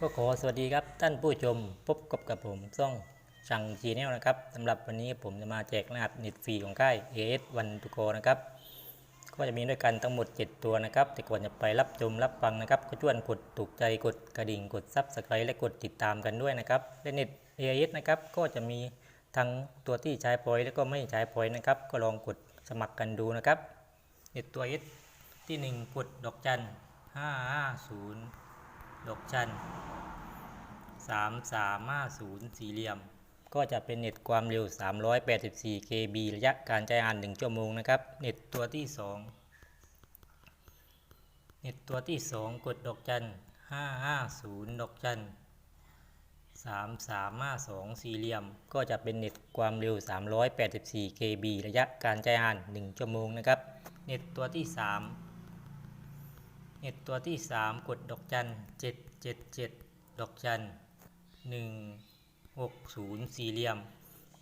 ก็ขอสวัสดีครับท่านผู้ชมพบกับกับผมซ่องช่างจีเนลนะครับสำหรับวันนี้ผมจะมาแจกรหัสเน็ตฟรีของค่าย AS วันตุโกนะครับก็จะมีด้วยกันทั้งหมด 7 ตัวนะครับ แต่ก่อนจะไปรับชมรับฟังนะครับ ก็ช่วยกดถูกใจกดกระดิ่งกดซับสไครต์และกดติดตามกันด้วยนะครับและเน็ต AS นะครับก็จะมีทั้งตัวที่ใช้พอยต์และก็ไม่ใช้พอยต์นะครับ ก็ลองกดสมัครกันดูนะครับเน็ตตัว S ที่ 1 กดดอกจัน550ดอกจัน สามสามห้าศูนย์สี่เหลี่ยม ก็จะเป็นเน็ตความเร็ว 384 KB ระยะการใช้งาน 1 ชั่วโมงนะครับ เน็ตตัวที่ 2 เน็ตตัวที่ 2 กดดอกจัน 550 ดอกจัน3352 สี่เหลี่ยม ก็จะเป็นเน็ตความเร็ว 384 KB ระยะการใช้งาน 1 ชั่วโมงนะครับ เน็ตตัวที่ 3เน็ตตัวที่ 3 กดดอกจัน 777 ดอกจัน 160 สี่เหลี่ยม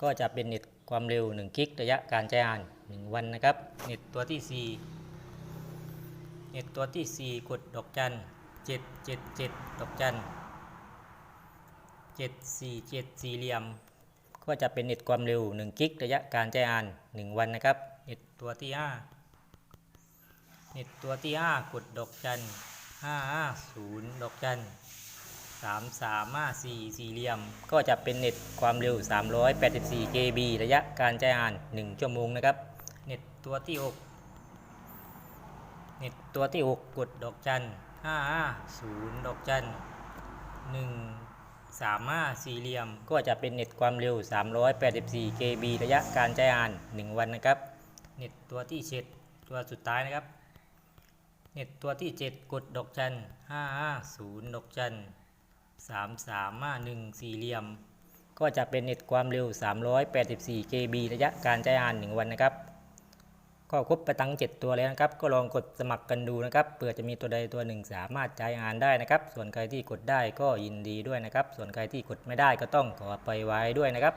ก็จะเป็นเน็ตความเร็ว 1 กิกระยะการใช้งาน 1 วันนะครับ เน็ตตัวที่ 4 เน็ตตัวที่ 4 กดดอกจัน777 ดอกจัน747 สี่เหลี่ยม ก็จะเป็นเน็ตความเร็ว 1 กิกระยะการใช้งาน 1 วันนะครับ เน็ตตัวที่ 5 เน็ตตัวที่ 5 กดดอกจัน550 ดอกจัน 3354สี่เหลี่ยม ก็จะเป็นเน็ตความเร็ว 384 KB ระยะการใช้งาน 1 ชั่วโมงนะครับ เน็ตตัวที่ 6 เน็ตตัวที่ 6 กดดอกจัน 550 ดอกจัน 135สี่เหลี่ยม ก็จะเป็นเน็ตความเร็ว 384 KB ระยะการใช้งาน 1 วันนะครับ เน็ตตัวที่ 7 ตัวสุดท้ายนะครับ เน็ตตัวที่ 7 กดดอกจัน 550 ดอกจัน 3351สี่เหลี่ยม ก็จะเป็นเน็ตความเร็ว 384 KB ระยะการใช้งาน 1 วันนะครับ ก็ครบไปตั้ง 7 ตัวแล้วนะครับ ก็ลองกดสมัครกันดูนะครับเผื่อจะมีตัวใดตัวหนึ่งสามารถใช้งานได้นะครับ ส่วนใครที่กดได้ก็ยินดีด้วยนะครับ ส่วนใครที่กดไม่ได้ก็ต้องขอไปไว้ด้วยนะครับ